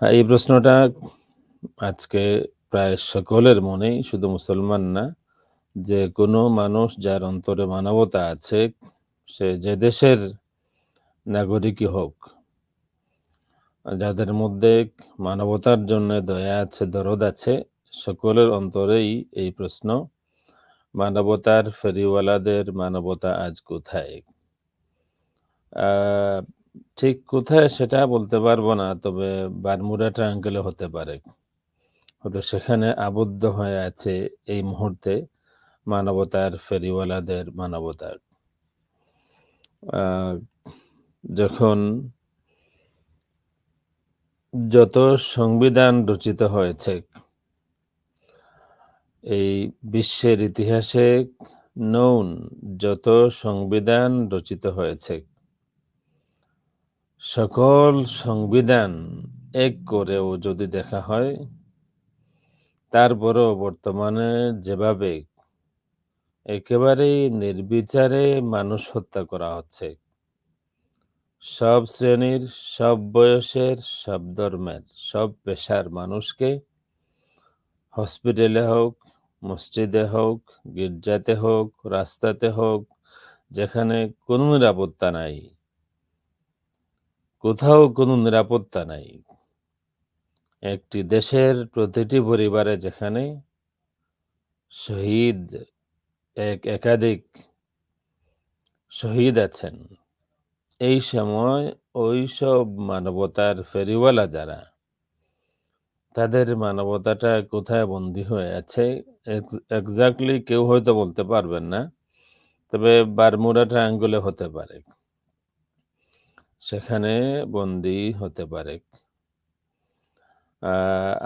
হ্যাঁ, এই প্রশ্নটা আজকে প্রায় সকলের মনেই শুধু মুসলমান না, যে কোনো মানুষ যার অন্তরে মানবতা আছে, সে যে দেশের নাগরিকই হোক। যাদের মধ্যে মানবতার জন্য দয়া আছে, দরদ আছে, সকলের অন্তরেই এই প্রশ্ন, মানবতার ফেরিওয়ালাদের মানবতা আজ কোথায়? ঠিক কোথায় সেটা বলতে পারব না। তবে বারমুডা ট্রায়াঙ্গলে হতে পারে। হয়তো সেখানে আবদ্ধ হয়ে আছে এই মুহূর্তে মানবতার ফেরিওয়ালাদের মানবতা। যখন যত সংবিধান রচিত হয়েছে, এই বিশ্বের ইতিহাসে নৌন যত সংবিধান রচিত হয়েছে সকল সংবিধান এক করেও যদি দেখা হয় তারপরেও বর্তমানে যেভাবে একেবারেই নির্বিচারে মানুষ হত্যা করা হচ্ছে। সব শ্রেণির, সব বয়সের, সব ধর্মের, সব পেশার মানুষকে হসপিটালে হোক, মসজিদে হোক, গির্জাতে হোক, রাস্তাতে হোক, যেখানে কোনো নিরাপত্তা নাই। কোথাও কোনো নিরাপত্তা নাই। একটি দেশের প্রতিটি পরিবারে যেখানে শহীদ, এক একাধিক শহীদ আছেন। এই সময় ওই সব মানবতার ফেরিওয়ালা যারা, তাদের মানবতাটা কোথায় বন্দী হয়ে আছে, এক্স, এক্সাক্টলি কেউ হয়তো বলতে পারবেন না। তবে বারমুডা ট্রায়াঙ্গলে হতে পারে। সেখানে বন্দী হতে পারে।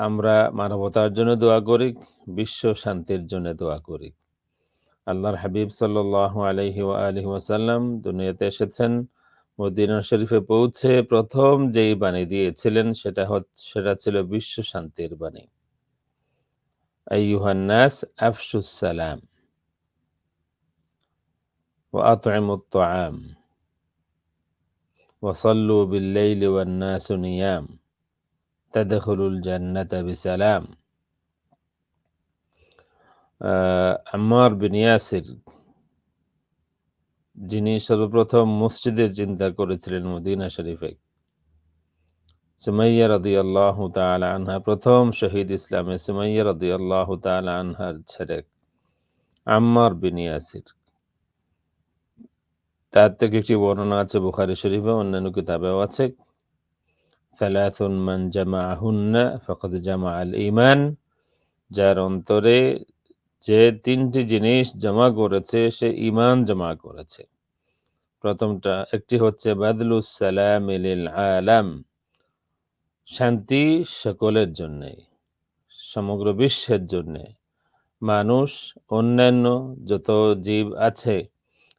আমরা মানবতার জন্য দোয়া করি, বিশ্ব শান্তির জন্য দোয়া করি। আল্লাহর হাবিব সাল্লাল্লাহু আলাইহি ওয়া আলিহি ওয়াসাল্লাম দুনিয়াতে এসেছেন। মদিনা শরীফে পৌঁছে প্রথম যেই বাণী দিয়েছিলেন সেটা হচ সেটা ছিল বিশ্ব শান্তির বাণী। আইয়ুহান নাস আফশুস সালাম। ওয়া আত'ইমুত তাআম। وصلوا بالليل والناس نيام تدخلوا الجنة بسلام আ আম্মার বিন ইয়াসির যিনি সর্বপ্রথম মসজিদের চিন্তা করেছিলেন মদিনা শরীফে। সুমাইয়া রাদিয়াল্লাহু তাআলা আনহা ১ম শহীদ ইসলামে সুমাইয়া রাদিয়াল্লাহু তাআলা আনহার ছেলে আম্মার বিন ইয়াসির। তার থেকে একটি বর্ণনা আছে বুখারী শরীফে, অন্যান্য কিতাবেও আছে। সালাসুন মান জামাআহুন্না জামা আল ইমান যার অন্তরে যে তিনটি জিনিস জমা করেছে সে ইমান জমা করেছে। প্রথমটা একটি হচ্ছে বাদলুস সালামি আলাম শান্তি সকলের জন্যে, সমগ্র বিশ্বের জন্যে। মানুষ অন্যান্য যত জীব আছে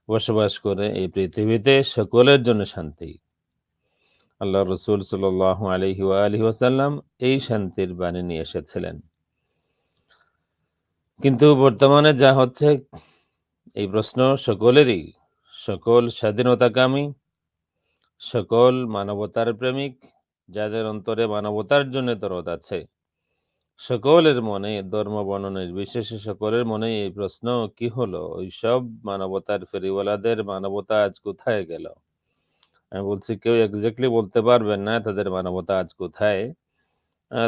বসবাস করে এই পৃথিবীতে সকলের জন্য শান্তি। আল্লাহ রাসূল ওয়া আলিহি ওয়াসাল্লাম এই শান্তির বাণী নিয়ে এসেছিলেন। কিন্তু বর্তমানে যা হচ্ছে এই প্রশ্ন সকলেরই, সকল স্বাধীনতাকামী, সকল মানবতার প্রেমিক, যাদের অন্তরে মানবতার জন্য দরদ আছে। সকলের মনে ধর্ম বর্ণনের নির্বিশেষে সকলের মনে এই প্রশ্ন কি হলো? ওইসব মানবতার ফেরিওয়ালাদের মানবতা আজ কোথায় গেল? আমি বলছি কেউ এক্সাক্টলি বলতে পারবেন না তাদের মানবতা আজ কোথায়?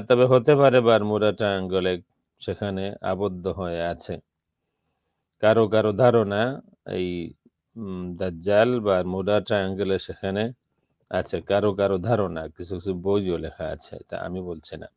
তবে হতে পারে বারমুডা ট্রায়াঙ্গলে সেখানে আবদ্ধ হয়ে আছে। কারও, কারও ধারণা এই দাজ্জাল বারমুডা ট্রায়াঙ্গলে সেখানে আছে। কারও, কারও ধারণা কিছু, কিছু বইও লেখা আছে। এটা আমি বলছি না।